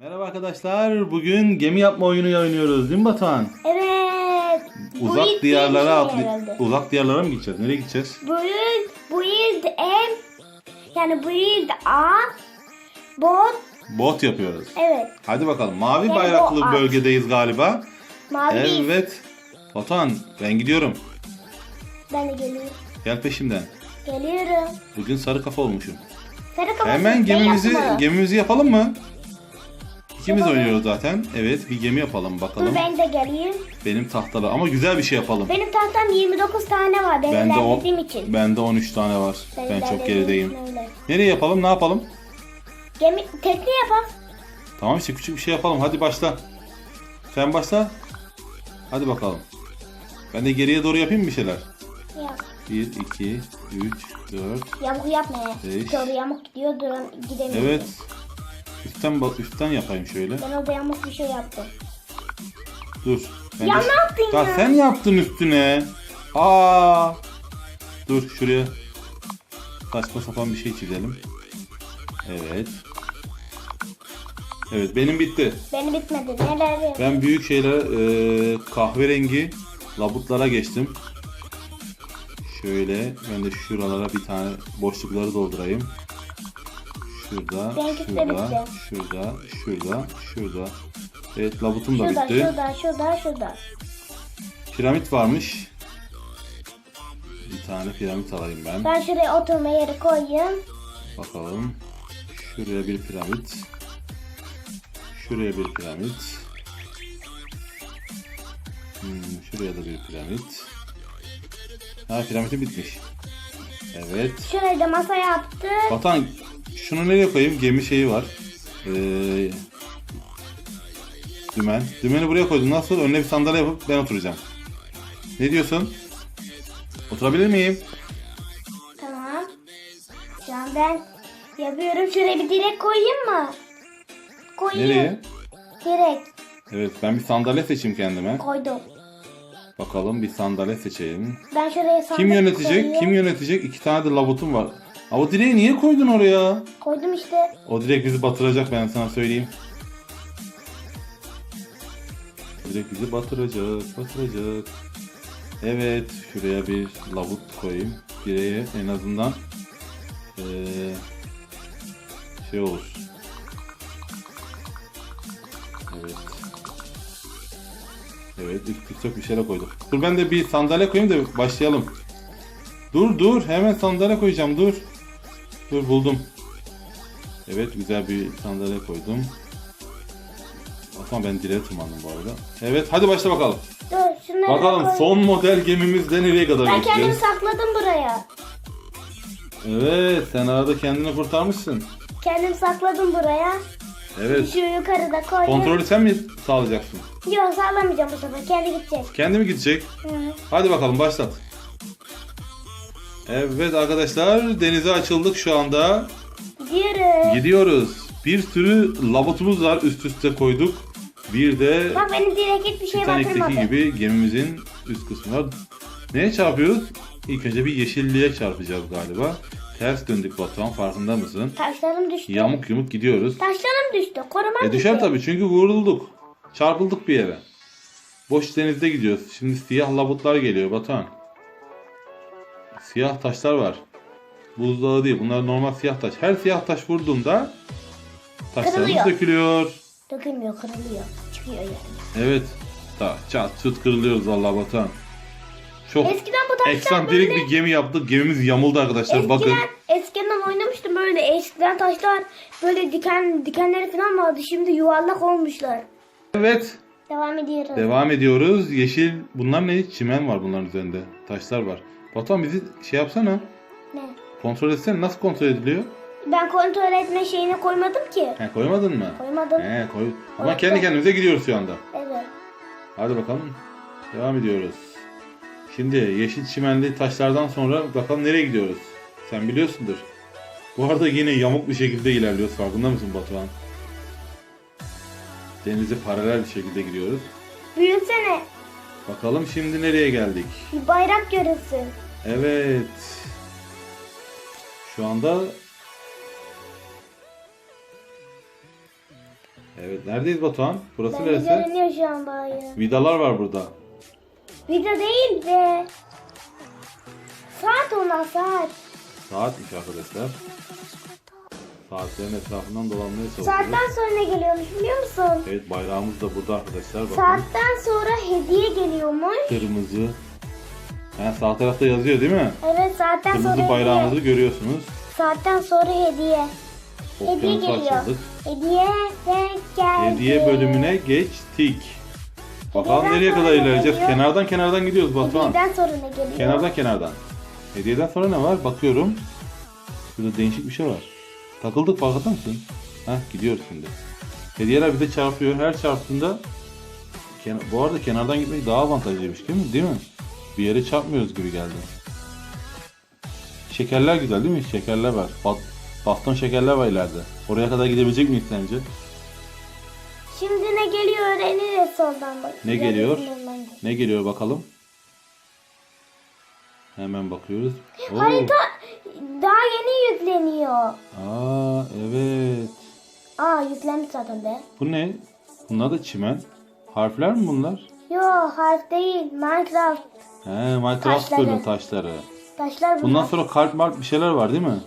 Merhaba arkadaşlar. Bugün gemi yapma oyunu oynuyoruz değil mi Batuhan? Evet. Bu Uzak ilk diyarlara atlı. Uzak diyarlara mı gideceğiz? Nereye gideceğiz? Bu ilk, bu ilk en yani bu ilk A bot Bot yapıyoruz. evet Hadi bakalım. Mavi Yani bayraklı bu at. bölgedeyiz galiba. mavi. Evet. Batuhan ben gidiyorum. Ben de geliyorum. Gel peşimden. Geliyorum. Bugün sarı kafa olmuşum. Sarı kafası Hemen gemimizi yapma. gemimizi yapalım mı? İkimiz oynuyoruz zaten. Evet bir gemi yapalım Dur bakalım. ben de geleyim. Benim tahtalı ama güzel bir şey yapalım. Benim tahtam 29 tane var. Ben Bende o ilerlediğim için. bende 13 tane var. Ben çok ilerlediğim gerideyim. öyle. Nereye yapalım? Ne yapalım? Gemi tekne yapalım. Tamam işte küçük bir şey yapalım. Hadi başla. Sen başla. Hadi bakalım. Ben de geriye doğru yapayım mı bir şeyler? Yap. 1, 2, 3, 4. Yamuk yapma ya. Beş. Doğru yamuk gidiyor duran gidemiyor. Evet. Üstten bak üstten yapayım şöyle. Ben orada bir şey yaptım. Dur. Ben Ya de- ne yaptın Ya ya? sen yaptın üstüne. Aa. Dur şuraya saçma sapan bir şey çizelim. Evet. Evet benim bitti. Benim bitmedi. Neler yapayım? Ben büyük şeyler e, kahverengi labutlara geçtim. Şöyle ben de şuralara bir tane boşlukları doldurayım. Şurada, şurada, şurada, şurada, şurada. Evet labutum da Şurada, bitti. şurada, şurada, şurada. Piramit varmış. Bir tane piramit alayım ben. Ben şuraya oturma yeri koyayım. Bakalım. Şuraya bir piramit. Şuraya bir piramit. Hmm, şuraya da bir piramit. Ha piramidi bitmiş. Evet. Şuraya da masa yaptık. Vatan şunu nereye koyayım? Gemi şeyi var. Ee, dümen. Dümeni buraya koydum. Nasıl? Önüne bir sandalye yapıp ben oturacağım. Ne diyorsun? Oturabilir miyim? Tamam. Şu an ben yapıyorum. Şuraya bir direk koyayım mı? Koyayım. Nereye? Direk Evet ben bir sandalye seçeyim kendime. koydum. Bakalım bir sandalye seçelim. Ben şuraya sandık Kim yönetecek? koyayım. Kim yönetecek? İki tane de labutum var. Ama o direği niye koydun oraya? Koydum işte. O direk bizi batıracak ben sana söyleyeyim. O direk bizi batıracak, batıracak. Evet, şuraya bir labut koyayım. Direğe en azından eee, şey olur. Evet. Evet, üst çok bir şeyler koyduk. Dur ben de bir sandalye koyayım da başlayalım. Dur dur, hemen sandalye koyacağım dur. Dur buldum. Evet güzel bir sandalye koydum. Ama ben direğe tırmandım bu arada. Evet hadi başla bakalım. Dur şunları Bakalım koy. son model gemimizde nereye kadar Ben kendimi gideceğiz? sakladım buraya. Evet sen arada kendini kurtarmışsın. Kendim sakladım buraya. Evet. Şu yukarıda koydum. Kontrolü sen mi sağlayacaksın? Yok sağlamayacağım bu sefer. Kendi gidecek. Kendi mi gidecek? Hı. Hadi bakalım başlat. Evet arkadaşlar denize açıldık şu anda. Gidiyoruz. Gidiyoruz. Bir sürü labutumuz var üst üste koyduk. Bir de Bak benim direkt hiçbir şey batırmadı. gibi gemimizin üst kısmı var. Neye çarpıyoruz? İlk önce bir yeşilliğe çarpacağız galiba. Ters döndük Batuhan farkında mısın? Taşlarım düştü. Yamuk yumuk gidiyoruz. Taşlarım düştü. Korumam E düşer düştü. tabii çünkü vurulduk. Çarpıldık bir yere. Boş denizde gidiyoruz. Şimdi siyah labutlar geliyor Batuhan. Siyah taşlar var. Buzdağı değil. Bunlar normal siyah taş. Her siyah taş vurduğunda taşlarımız Kırılıyor. dökülüyor. Dökülmüyor, kırılıyor. Çıkıyor yani. Evet. Ta, çat çut kırılıyoruz vallahi Batuhan. Çok Eskiden bu taşlar eksantrik böyle... bir gemi yaptık. Gemimiz yamuldu arkadaşlar. Eskiden, Bakın. eskiden oynamıştım böyle. Eskiden taşlar böyle diken dikenleri falan vardı. Şimdi yuvarlak olmuşlar. Evet. Devam ediyoruz. Devam ediyoruz. Yeşil. Bunlar ne? Çimen var bunların üzerinde. Taşlar var. Batuhan bizi şey yapsana. Ne? Kontrol etsene. Nasıl kontrol ediliyor? Ben kontrol etme şeyine koymadım ki. He koymadın mı? Koymadım. He koy. Ama Koydum. kendi kendimize gidiyoruz şu anda. Evet. Hadi bakalım. Devam ediyoruz. Şimdi yeşil çimenli taşlardan sonra bakalım nereye gidiyoruz? Sen biliyorsundur. Bu arada yine yamuk bir şekilde ilerliyoruz. Farkında mısın Batuhan? Denize paralel bir şekilde gidiyoruz. Büyüsene. Bakalım şimdi nereye geldik? Bir bayrak görünsün. Evet. Şu anda Evet neredeyiz Batuhan? Burası Bence neresi? şu an bayağı. Vidalar var burada. Video değil de. Saat ona saat. Saatmiş arkadaşlar. Saatlerin etrafından dolanmaya çalışıyoruz. Saatten sonra ne geliyormuş biliyor musun? Evet bayrağımız da burada arkadaşlar. Bakın. Saatten sonra hediye geliyormuş. Kırmızı. Yani sağ tarafta yazıyor değil mi? Evet saatten sonra Kırmızı bayrağımızı hediye. görüyorsunuz. Saatten sonra hediye. Hediye geliyor. açıldık. Hediye denk geldi. Hediye bölümüne geçtik. Bakalım Hediyeden nereye kadar ilerleyeceğiz. geliyor? Kenardan kenardan gidiyoruz Batuhan. Hediyeden sonra ne geliyor? Kenardan kenardan. Hediyeden sonra ne var? Bakıyorum. Şurada değişik bir şey var. Takıldık farkında mısın? Heh gidiyoruz şimdi. Hediyeler bize çarpıyor. Her çarptığında bu arada kenardan gitmek daha avantajlıymış değil mi? Değil mi? Bir yere çarpmıyoruz gibi geldi. Şekerler güzel değil mi? Şekerler var. Bat- baston şekerler var ileride. Oraya kadar gidebilecek miyiz sence? Şimdi ne geliyor öğreniriz sondan bak. Ne geliyor? Ne geliyor bakalım? Hemen bakıyoruz. Oo. Harita daha yeni yükleniyor. Aa evet. Aa yüklenmiş zaten be. Bu ne? Bunlar da çimen. Harfler mi bunlar? Yo harf değil Minecraft. He Minecraft Taşları. bölüm taşları. Taşlar bunlar. Bundan sonra kalp marp bir şeyler var değil mi?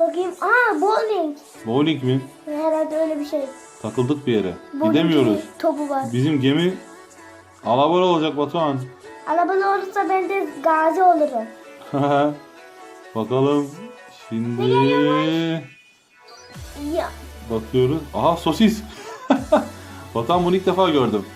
Bakayım. Aa bowling. Bowling mi? Herhalde öyle bir şey. Takıldık bir yere. Bowling Gidemiyoruz. Topu var. Bizim gemi alabora olacak Batuhan. Arabalı olursa ben de gazi olurum. Bakalım. Şimdi Ya. bakıyoruz. Aha sosis. Batuhan bunu ilk defa gördüm.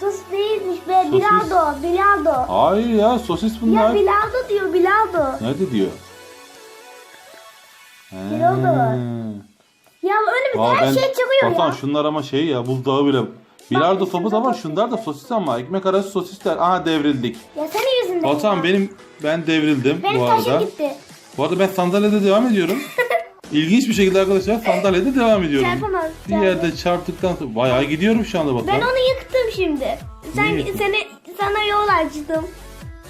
Sus değilmiş be. Sosis. Bilaldo. Bilaldo. Hayır ya sosis Ya bunlar. Bilaldo diyor Bilaldo. Nerede diyor? He. Bilaldo var. Ya önümüzde Aa, her ben- şey çıkıyor Batuhan ya. şunlar ama şey ya buzdağı bile. Bilardo topu da var. Şunlar da sosis ama ekmek arası sosisler. Aha devrildik. Ya senin yüzünden Batuhan ya. benim ben devrildim Benim bu taşım arada. gitti. Bu arada ben sandalyede devam ediyorum. İlginç bir şekilde arkadaşlar sandalyede devam ediyorum. Çarpamaz, Bir yerde çarptıktan sonra bayağı gidiyorum şu anda Ben Batuhan. onu yıktım şimdi. Sen Niye yıktın? seni sana yol açtım.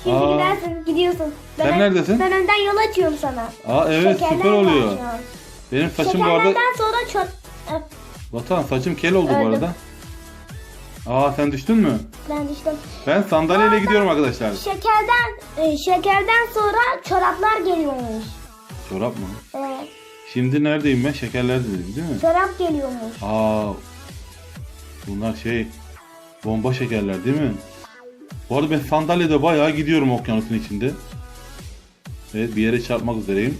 Şimdi Aa. gidersin, gidiyorsun. Sen neredesin? Ben önden yol açıyorum sana. Aa evet Şekerler süper var oluyor. şu an. Benim saçım bu arada Şekerlerden sonra çok... Öp, Batuhan saçım kel oldu bu Öldüm. arada. Aa sen düştün mü? Ben düştüm. Ben sandalyeyle gidiyorum arkadaşlar. Şekerden, e, şekerden sonra çoraplar geliyormuş. Çorap mı? Evet, Şimdi neredeyim ben? Şekerlerde dedim değil mi? çorap geliyormuş. Aa, bunlar şey bomba şekerler değil mi? Bu arada ben sandalyede bayağı gidiyorum okyanusun içinde. Evet bir yere çarpmak üzereyim.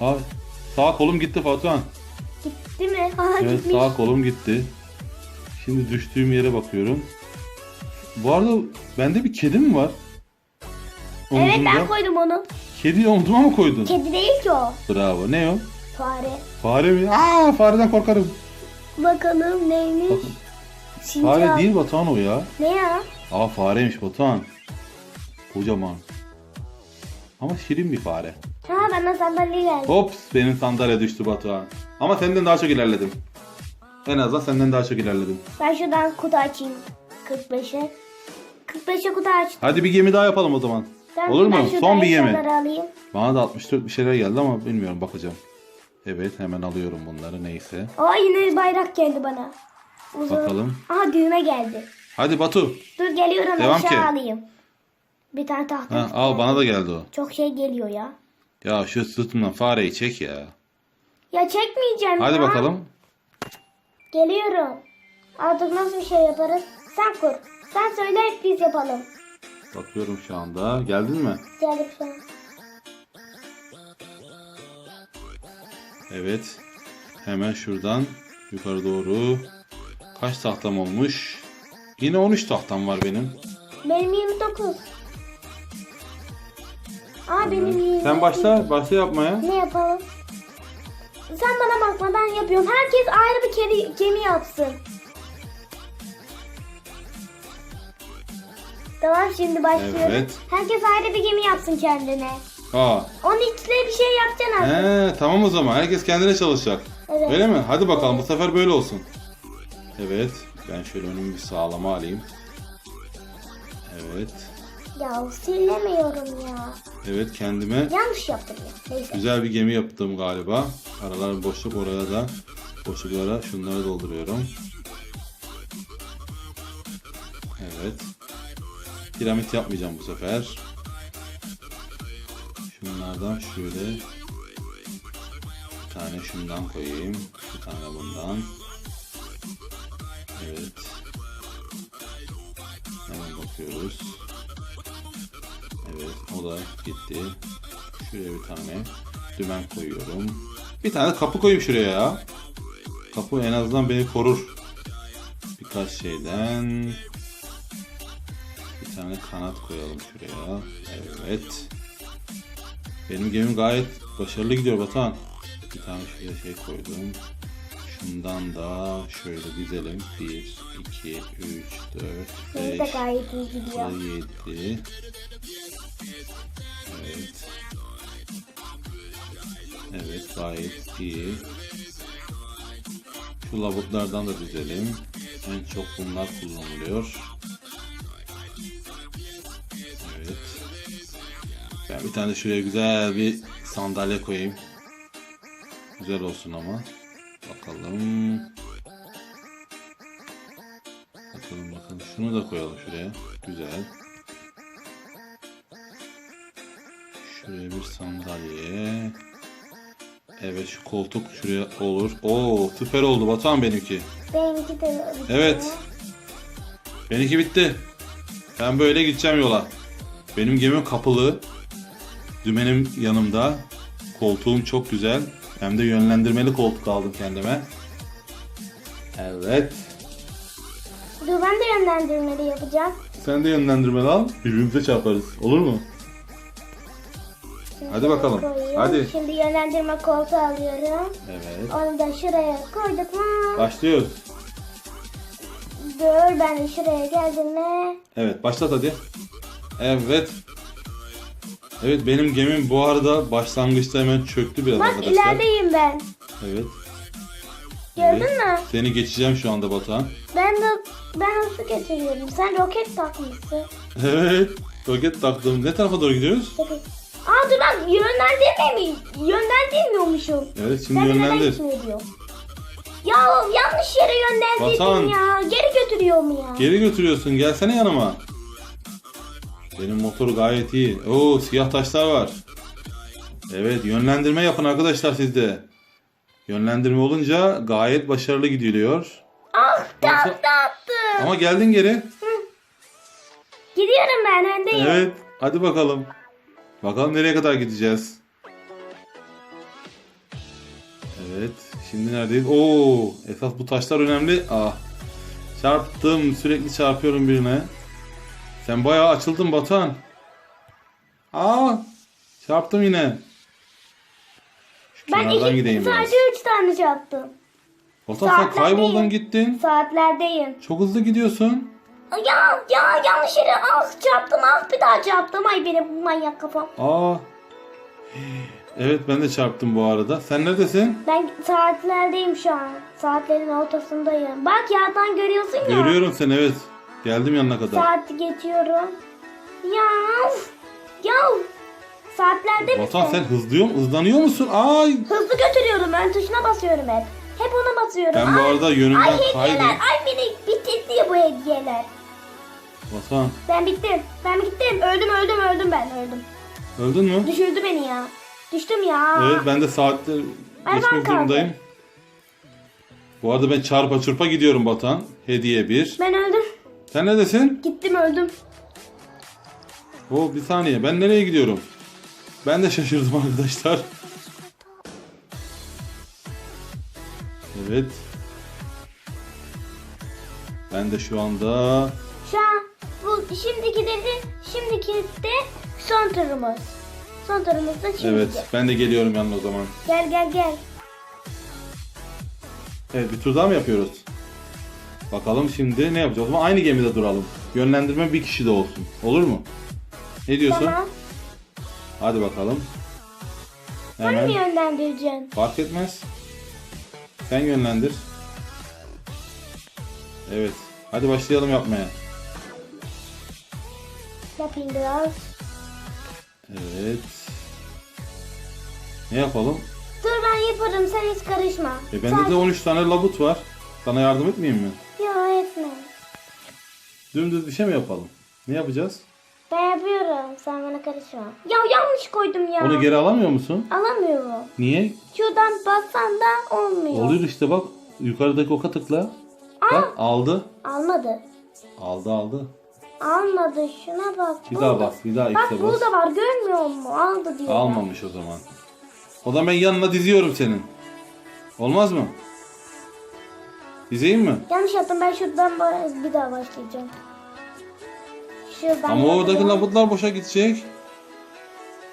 Aa, sağ kolum gitti Fatuhan. Gitti mi? Ha Evet gitmiş. sağ kolum gitti. Şimdi düştüğüm yere bakıyorum. Bu arada bende bir kedi mi var? Evet ben koydum onu. Kediyi omzuma mı koydun? Kedi değil ki o. Bravo. Ne o? Fare. Fare mi? Aa fareden korkarım. Bakalım neymiş? Bakın. Sincap. Fare değil Batuhan o ya. Ne ya? Aa fareymiş Batuhan. Kocaman. Ama şirin bir fare. Ha bana sandalye geldi. Hops benim sandalye düştü Batuhan. Ama senden daha çok ilerledim. En azından senden daha çok ilerledim. Ben şuradan kutu açayım. 45'e. 45'e kutu açtım. Hadi bir gemi daha yapalım o zaman. Ben Olur mu? Son bir gemi. alayım. Bana da 64 bir şeyler geldi ama bilmiyorum bakacağım. Evet hemen alıyorum bunları neyse. Aa yine bayrak geldi bana. Uzun. Bakalım. Aha düğme geldi. Hadi Batu. Dur geliyorum Devam aşağı ki. alayım. Bir tane tahta. Ha, al bana da geldi o. Çok şey geliyor ya. Ya şu sırtımdan fareyi çek ya. Ya çekmeyeceğim Hadi ya. bakalım. Geliyorum. Artık nasıl bir şey yaparız? Sen kur. Sen söyle hep biz yapalım. Bakıyorum şu anda. Geldin mi? Geldik şu an. Evet. Hemen şuradan yukarı doğru. Kaç tahtam olmuş? Yine 13 tahtam var benim. Benim 29. Aa benim 20. Sen başla, başla yapmaya. Ne yapalım? Sen bana bakma ben yapıyorum. Herkes ayrı bir kere, gemi yapsın. Tamam şimdi başlıyorum. Evet. Herkes ayrı bir gemi yapsın kendine. Aa. Onun içine bir şey yapacaksın artık. He, tamam o zaman. Herkes kendine çalışacak. Evet. Öyle mi? Hadi bakalım bu sefer böyle olsun. Evet. Ben şöyle önümü bir sağlama alayım. Evet. Ya silemiyorum ya. Evet kendime Yanlış yaptım ya. Neyse. güzel bir gemi yaptım galiba. Aralar boşluk oraya da boşluklara şunları dolduruyorum. Evet. Piramit yapmayacağım bu sefer. Şunlardan şöyle bir tane şundan koyayım. Bir tane bundan. Evet. Hemen bakıyoruz. Evet o da gitti. Şuraya bir tane dümen koyuyorum. Bir tane kapı koyayım şuraya ya. Kapı en azından beni korur. Birkaç şeyden. Bir tane kanat koyalım şuraya. Evet. Benim gemim gayet başarılı gidiyor Batuhan. Bir tane şuraya şey koydum. Şundan da şöyle dizelim. 1, 2, 3, 4, Benim 5, de gayet iyi gidiyor. 7. Evet. Evet gayet iyi. Şu labutlardan da dizelim. En çok bunlar kullanılıyor. Evet. Ben bir tane şuraya güzel bir sandalye koyayım. Güzel olsun ama. Bakalım. Bakalım bakalım. Şunu da koyalım şuraya. Güzel. Şuraya bir sandalye. Evet şu koltuk şuraya olur. Oo süper oldu Batuhan benimki. Benimki de öyle. Evet. Benimki bitti. Ben böyle gideceğim yola. Benim gemim kapılı. Dümenim yanımda. Koltuğum çok güzel. Hem de yönlendirmeli koltuk aldım kendime. Evet. Dur ben de yönlendirmeli yapacağım. Sen de yönlendirmeli al. Birbirimize çarparız. Olur mu? Hadi bakalım. koyayım. Hadi. Şimdi yönlendirme koltuğu alıyorum. Evet. Onu da şuraya koyduk mu? Başlıyoruz. Dur ben de şuraya geldim mi? Evet başlat hadi. Evet. Evet benim gemim bu arada başlangıçta hemen çöktü biraz Bak arkadaşlar. ilerideyim ben. Evet. Gördün Evet. mü? Seni geçeceğim şu anda Batuhan. Ben de ben hızlı geçiriyorum. Sen roket takmışsın. Evet. Roket taktım. Ne tarafa doğru gidiyoruz? Roket. Aa dur lan yönlendirme mi? Yönlendirmiyormuşum. Evet şimdi neden yönlendir. Ya yanlış yere yönlendirdim Vatan. ya. Geri götürüyor mu ya? Geri götürüyorsun. Gelsene yanıma. Benim motor gayet iyi. Oo siyah taşlar var. Evet yönlendirme yapın arkadaşlar sizde. Yönlendirme olunca gayet başarılı gidiliyor. Ah Vatan- yaptım. Ama geldin geri. Gidiyorum ben öndeyim. Evet. Hadi bakalım. Bakalım nereye kadar gideceğiz. Evet. Şimdi neredeyiz? Oo, esas bu taşlar önemli. Ah. Çarptım. Sürekli çarpıyorum birine. Sen bayağı açıldın Batuhan. Aa. Çarptım yine. Şu Ben iki, gideyim biraz. sadece üç tane çarptım. Batuhan sen kayboldun gittin. Saatlerdeyim. Çok hızlı gidiyorsun. Ya ya yanlış yere ah çarptım ah bir daha çarptım. Ay benim manyak kafam. Aa. Evet ben de çarptım bu arada. Sen neredesin? Ben saatlerdeyim şu an. Saatlerin ortasındayım. Bak yerden görüyorsun ya. Görüyorum seni evet. Geldim yanına kadar. Saati geçiyorum. Ya ya saatlerde misin? sen hızlıyor? Hızlanıyor musun? Ay! Hızlı götürüyorum. Ön tuşuna basıyorum hep. Hep ona basıyorum. Ben bu Ay, arada yönümden Ay hediyeler. kaydım. Ay beni bitirdi bu hediyeler. Batuhan Ben bittim. Ben gittim. Öldüm öldüm öldüm ben öldüm. öldün mü? Düşürdü beni ya. Düştüm ya. Evet ben de saatler Ay, geçmek ben kaldım. zorundayım. Bu arada ben çarpa çırpa gidiyorum Batuhan. Hediye bir. Ben öldüm. Sen neredesin? Gittim öldüm. O bir saniye ben nereye gidiyorum? Ben de şaşırdım arkadaşlar. Evet. Ben de şu anda Şu an bu şimdiki dedi şimdiki de son turumuz. Son turumuz da şimdiki. evet ben de geliyorum yanına o zaman. Gel gel gel. Evet bir tur daha mı yapıyoruz? Bakalım şimdi ne yapacağız? O zaman aynı gemide duralım. Yönlendirme bir kişi de olsun. Olur mu? Ne diyorsun? Tamam. Hadi bakalım. Bana mı Hemen. yönlendireceksin? Fark etmez. Sen yönlendir. Evet. Hadi başlayalım yapmaya. Yapayım biraz. Evet. Ne yapalım? Dur ben yaparım sen hiç karışma. E bende de 13 tane labut var. Sana yardım etmeyeyim mi? Yok etme. Dümdüz bir şey mi yapalım? Ne yapacağız? Ben yapıyorum sen bana karışma. Ya yanlış koydum ya. Onu geri alamıyor musun? Alamıyorum. Niye? Şuradan bassan da olmuyor. Oluyor işte bak. Yukarıdaki oka tıkla. Bak aldı. Almadı. Aldı aldı. Almadı şuna bak. Bir daha bas. Bir daha Bak X'e bas. burada var görmüyor musun? Aldı diyor. Almamış o zaman. O zaman ben yanına diziyorum senin. Olmaz mı? Dizeyim mi? Yanlış yaptım ben şuradan bir daha başlayacağım. Şuradan Ama oradaki labutlar boşa gidecek.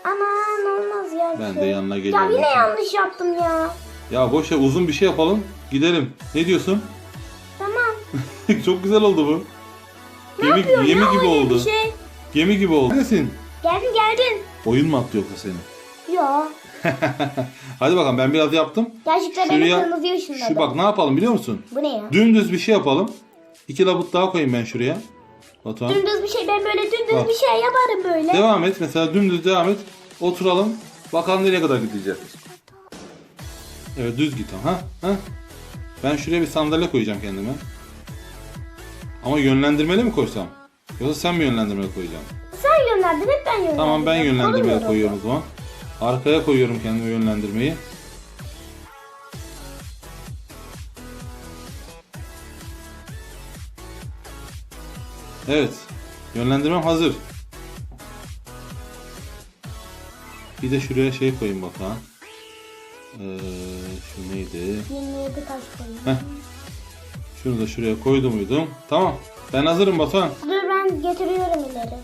Aman olmaz ya. Ben Şey. de yanına Ya geliyorum. yine yanlış yaptım ya. Ya boş ver uzun bir şey yapalım. Gidelim. Ne diyorsun? Tamam. Çok güzel oldu bu. Gemi, yapıyorsun gemi ya gibi öyle oldu. Bir şey. Gemi gibi oldu. Neresin? Geldin geldin. Oyun mu attı yoksa senin? Yo. Hadi bakalım ben biraz yaptım. Gerçekten beni Şuraya- kırmızıya ışınladı. Şu bak ne yapalım biliyor musun? Bu ne ya? Dümdüz bir şey yapalım. İki labut daha koyayım ben şuraya. Batuhan. Dümdüz bir şey ben böyle dümdüz Bak. bir şey yaparım böyle. Devam et. Mesela dümdüz devam et. Oturalım. Bakalım nereye kadar gideceğiz. Evet düz git ha. ha. Ben şuraya bir sandalye koyacağım kendime. Ama yönlendirmeli mi koysam? Yoksa sen mi yönlendirmeli koyacaksın? Sen yönlendin hep ben yönlendim. Tamam ben yönlendirmeye koyuyorum o zaman. Arkaya koyuyorum kendime yönlendirmeyi. Evet. Yönlendirmem hazır. Bir de şuraya şey koyayım bakalım. Ee, şu neydi? 27 taş koyayım. Heh. Şunu da şuraya koydum muydum? Tamam. Ben hazırım Batuhan. Dur ben getiriyorum ileri.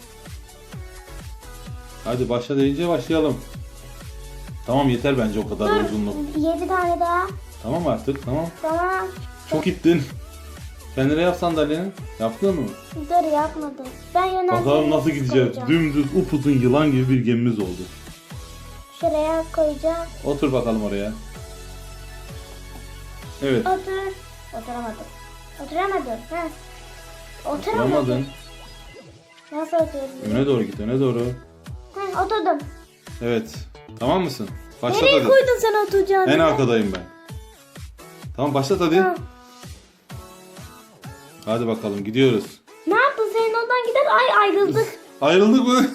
Hadi başla deyince başlayalım. Tamam yeter bence o kadar uzunluk. Dur 7 tane daha. Tamam artık tamam. Tamam. Çok gittin. Kendine yap sandalyeni. Yaptın mı? Dur yapmadım. Ben yönlendirdim. Bakalım nasıl gideceğiz. Dümdüz upuzun yılan gibi bir gemimiz oldu. Şuraya koyacağım. Otur bakalım oraya. Evet. Otur. Oturamadım. Oturamadım. Heh. Oturamadım. Yamadın. Nasıl oturuyorum? Öne doğru git öne doğru. Heh, oturdum. Evet. Tamam mısın? Başlat Nereye hadi. koydun sen oturacağını? En arkadayım ben. Tamam başlat hadi. Tamam. Hadi bakalım gidiyoruz. Ne yaptın senin oradan gider? Ay ayrıldık. Ayrıldık mı?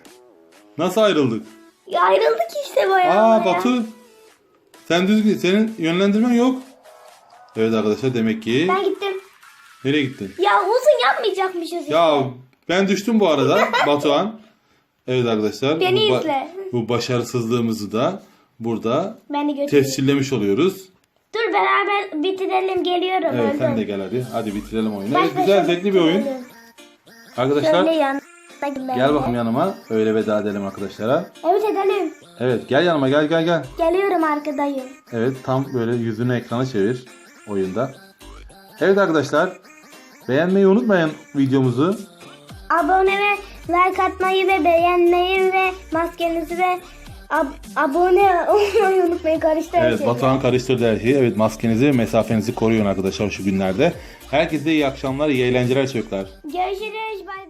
Nasıl ayrıldık? ya ayrıldık işte bayağı. Aa Batu. Sen düz git. Senin yönlendirmen yok. Evet arkadaşlar demek ki. Ben gittim. Nereye gittin? Ya uzun yapmayacakmışız. Ya ben düştüm bu arada Batuhan. Evet arkadaşlar. Beni bu, izle. bu başarısızlığımızı da burada tescillemiş oluyoruz. Dur beraber bitirelim geliyorum. Evet öldüm. sen de gel hadi. Hadi bitirelim oyunu. Evet, güzel zevkli bir oyun. Arkadaşlar gel bakalım yanıma. Öyle veda edelim arkadaşlara. Evet edelim. Evet gel yanıma gel gel gel. Geliyorum arkadayım. Evet tam böyle yüzünü ekrana çevir oyunda. Evet arkadaşlar beğenmeyi unutmayın videomuzu. Abone ve like atmayı ve beğenmeyi ve maskenizi ve ab- abone olmayı unutmayın karıştı her Evet. Batuhan karıştırdı her şeyi. Evet maskenizi ve mesafenizi koruyun arkadaşlar şu günlerde. Herkese iyi akşamlar, iyi eğlenceler çocuklar. Görüşürüz bay bay.